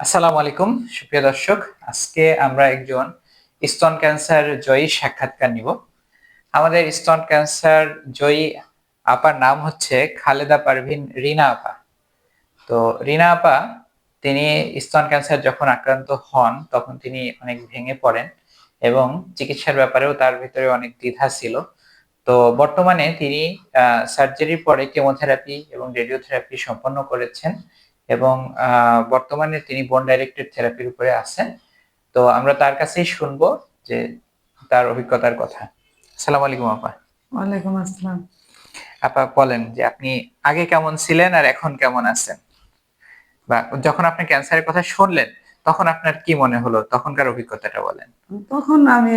আসসালামু আলাইকুম, সুপ্রিয় দর্শক। আজকে আমরা একজন স্তন ক্যান্সার জয়ী সাক্ষাৎকার নিব। আমাদের স্তন ক্যান্সার জয়ী আপার নাম হচ্ছে খালেদা পারভিন রিনা আপা। তো রিনা আপা, তিনি স্তন ক্যান্সার যখন আক্রান্ত হন, তখন তিনি অনেক ভেঙে পড়েন এবং চিকিৎসার ব্যাপারেও তার ভিতরে অনেক দ্বিধা ছিল। তো বর্তমানে তিনি সার্জারির পরে কেমোথেরাপি এবং রেডিওথেরাপি সম্পন্ন করেছেন এবং বর্তমানে তিনি বোন ডাইরেক্টেড থেরাপির উপরে আছেন। তো আমরা তার কাছেই শুনব যে তার অভিজ্ঞতার কথা। আসসালামু আলাইকুম আপা। ওয়ালাইকুম আসসালাম। আপা বলেন যে আপনি আগে কেমন ছিলেন আর এখন কেমন আছেন? বা যখন আপনি ক্যান্সারের কথা শুনলেন তখন আপনার কি মনে হলো? তখনকার অভিজ্ঞতাটা বলেন। তখন আমি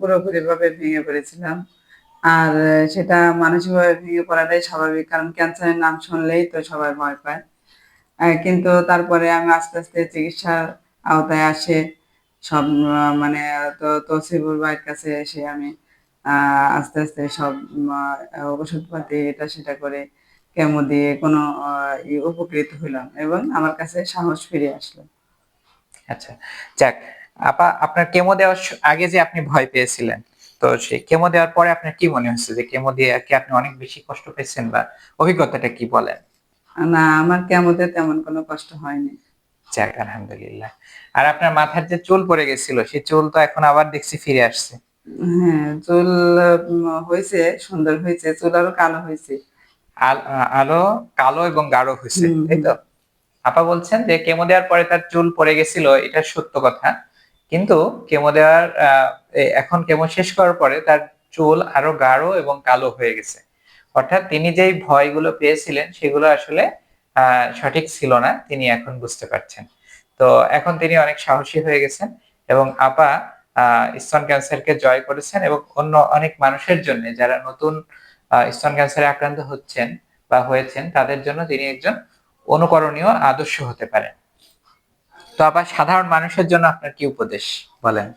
পুরোপুরি ভাবে ভেঙে পড়েছিলাম। আর সেটা মানসিকভাবে ভেঙে পড়াটাই স্বাভাবিক কারণ ক্যান্সারের নাম শুনলেই তো সবাই ভয় পায়। কিন্তু তারপরে আমি আস্তে আস্তে চিকিৎসার আওতায় আসে। সব মানে তো তসিবুর ভাইয়ের কাছে এসে আমি আস্তে আস্তে সব ওষুধপাতি এটা সেটা করে কেমো দিয়ে কোনো উপকৃত হইলাম এবং আমার কাছে সাহস ফিরে আসলো। আচ্ছা যাক, আপা, আপনার কেমো দেওয়ার আগে যে আপনি ভয় পেয়েছিলেন, তো সেই কেমো দেওয়ার পরে আপনার কি মনে হচ্ছে যে কেমো দিয়ে কি আপনি অনেক বেশি কষ্ট পেয়েছেন বা অভিজ্ঞতাটা কি বলেন? না আমার কেমোতে তেমন কোনো কষ্ট হয়নি। যাক আলহামদুলিল্লাহ। আর আপনার মাথার যে চুল পড়ে গেছিল সেই চুল তো এখন আবার দেখছি ফিরে আসছে। হ্যাঁ চুল হয়েছে সুন্দর হয়েছে চুল আরও কালো হয়েছে। আলো কালো এবং গাঢ় হয়েছে তাই তো? আপা বলছেন যে কেমো দেওয়ার পরে তার চুল পড়ে গেছিল এটা সত্য কথা। কিন্তু কেমো দেওয়ার এখন কেমো শেষ করার পরে তার চুল আরও গাঢ় এবং কালো হয়ে গেছে। অর্থাৎ তিনি যেই ভয়গুলো পেয়েছিলেন, সেগুলো আসলে সঠিক ছিল না, তিনি এখন বুঝতে পারছেন। তো এখন তিনি অনেক সাহসী হয়ে গেছেন এবং আপা স্তন ক্যান্সারকে জয় করেছেন এবং অন্য অনেক মানুষের জন্য, যারা নতুন স্তন ক্যান্সারে আক্রান্ত হচ্ছেন বা হয়েছেন, তাদের জন্য তিনি একজন অনুকরণীয় আদর্শ হতে পারেন। তো আবার সাধারণ মানুষের জন্য আপনার কি উপদেশ? বলেন।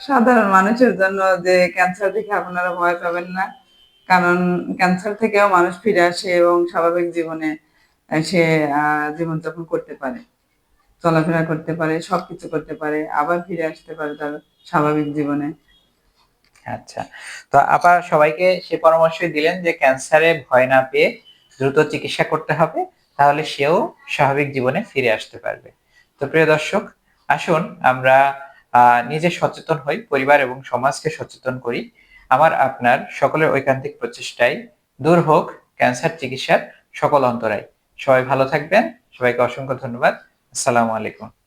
সাধারণ মানুষের জন্য যে ক্যান্সার দেখে আপনারা ভয় পাবেন না কারণ ক্যান্সার থেকেও মানুষ ফিরে আসে এবং স্বাভাবিক জীবনে সে জীবনযাপন করতে পারে, চলাফেরা করতে পারে, সবকিছু করতে পারে, আবার ফিরে আসতে পারে তার স্বাভাবিক জীবনে। আচ্ছা। তো আবার সবাইকে সে পরামর্শই দিলেন যে ক্যান্সারে ভয় না পেয়ে দ্রুত চিকিৎসা করতে হবে, তাহলে সেও স্বাভাবিক জীবনে ফিরে আসতে পারবে। তো প্রিয় দর্শক, আসুন আমরা নিজে সচেতন হই, পরিবার এবং সমাজকে সচেতন করি। আমার আপনার সকলের ঐকান্তিক প্রচেষ্টায় দূর হোক, ক্যান্সার চিকিৎসার সকল অন্তরায়। সবাই ভালো থাকবেন। সবাইকে অসংখ্য ধন্যবাদ। আসসালামু আলাইকুম।